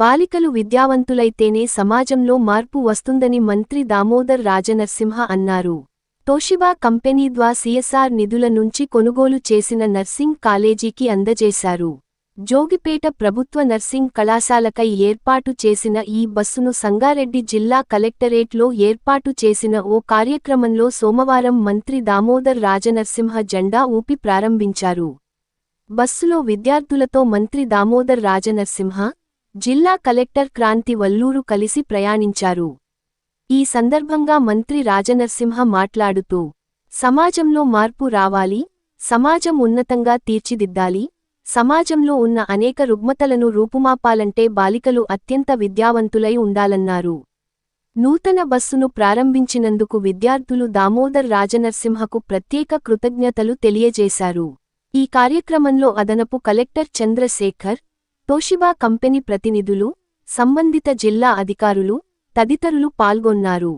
బాలికలు విద్యావంతులైతేనే సమాజంలో మార్పు వస్తుందని మంత్రి దామోదర్ రాజనర్సింహ అన్నారు. తోషిబా కంపెనీ ద్వా సిఎస్ఆర్ నిధుల నుంచి కొనుగోలు చేసిన నర్సింగ్ కాలేజీకి అందజేశారు. జోగిపేట ప్రభుత్వ నర్సింగ్ కళాశాలకై ఏర్పాటు చేసిన ఈ బస్సును సంగారెడ్డి జిల్లా కలెక్టరేట్లో ఏర్పాటు చేసిన ఓ కార్యక్రమంలో సోమవారం మంత్రి దామోదర్ రాజనర్సింహ జెండా ఊపి ప్రారంభించారు. బస్సులో విద్యార్థులతో మంత్రి దామోదర్ రాజనర్సింహ జిల్లా కలెక్టర్ క్రాంతి వల్లూరు కలిసి ప్రయాణించారు. ఈ సందర్భంగా మంత్రి రాజనర్సింహ మాట్లాడుతూ సమాజంలో మార్పు రావాలి సమాజం ఉన్నతంగా తీర్చిదిద్దాలి సమాజంలో ఉన్న అనేక రుగ్మతలను రూపుమాపాలంటే బాలికలు అత్యంత విద్యావంతులై ఉండాలన్నారు. నూతన బస్సును ప్రారంభించినందుకు విద్యార్థులు దామోదర్ రాజనర్సింహకు ప్రత్యేక కృతజ్ఞతలు తెలియజేశారు. ఈ కార్యక్రమంలో అదనపు కలెక్టర్ చంద్రశేఖర్ తోషిబా కంపెనీ ప్రతినిధులు సంబంధిత జిల్లా అధికారులు తదితరులు పాల్గొన్నారు.